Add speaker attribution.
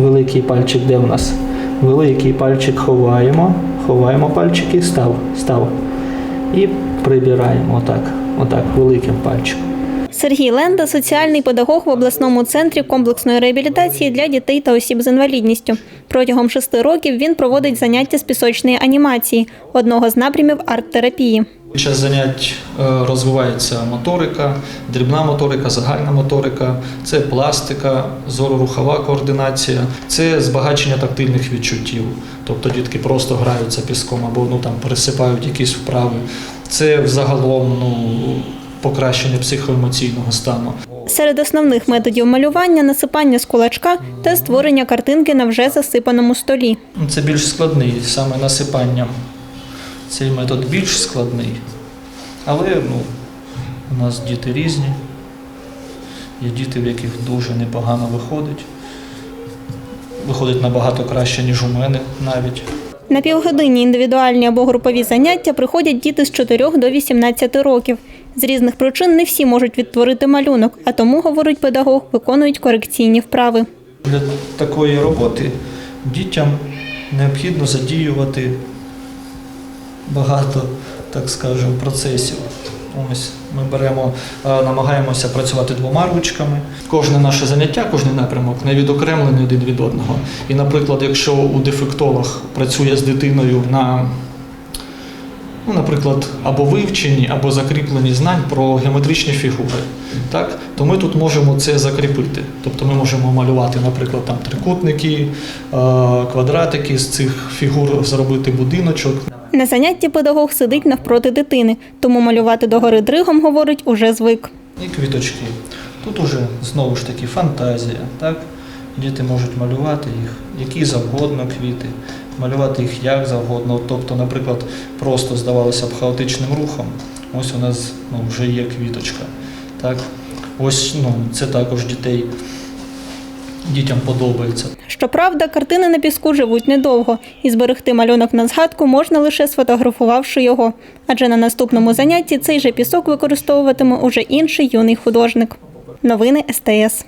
Speaker 1: великий пальчик де в нас? Великий пальчик ховаємо, ховаємо пальчики, став, став. І прибираємо отак, отак, великим пальчиком.
Speaker 2: Сергій Ленда соціальний педагог в обласному центрі комплексної реабілітації для дітей та осіб з інвалідністю. Протягом шести років він проводить заняття з пісочної анімації, одного з напрямів арт-терапії.
Speaker 1: Під час занять е, розвивається моторика, дрібна моторика, загальна моторика, це пластика, зорорухова координація, це збагачення тактильних відчуттів. Тобто дітки просто граються піском або ну, там, пересипають якісь вправи. Це взагалом ну, покращення психоемоційного стану.
Speaker 2: Серед основних методів малювання насипання з кулачка та створення картинки на вже засипаному столі.
Speaker 1: Це більш складний, саме насипанням. Цей метод більш складний. Але ну, у нас діти різні. Є діти, в яких дуже непогано виходить. Виходить набагато краще, ніж у мене навіть.
Speaker 2: На півгодинні індивідуальні або групові заняття приходять діти з 4 до 18 років. З різних причин не всі можуть відтворити малюнок, а тому, говорить педагог, виконують корекційні вправи.
Speaker 1: Для такої роботи дітям необхідно задіювати багато, так скажемо, процесів. Ось ми беремо, е, намагаємося працювати двома ручками. Кожне наше заняття, кожен напрямок не відокремлений один від одного. І, наприклад, якщо у дефектолог працює з дитиною на ну, наприклад, або вивчені, або закріплені знань про геометричні фігури. Так? То ми тут можемо це закріпити. Тобто ми можемо малювати, наприклад, там трикутники, е, квадратики з цих фігур зробити будиночок.
Speaker 2: На занятті педагог сидить навпроти дитини, тому малювати догори дригом, говорить, уже звик.
Speaker 1: І квіточки. Тут уже знову ж таки фантазія. Так? Діти можуть малювати їх, які завгодно квіти, малювати їх як завгодно. Тобто, наприклад, просто здавалося б хаотичним рухом. Ось у нас ну, вже є квіточка. Так? Ось ну, це також дітей, дітям подобається.
Speaker 2: Щоправда, картини на піску живуть недовго, і зберегти малюнок на згадку можна лише сфотографувавши його. Адже на наступному занятті цей же пісок використовуватиме уже інший юний художник. Новини СТС.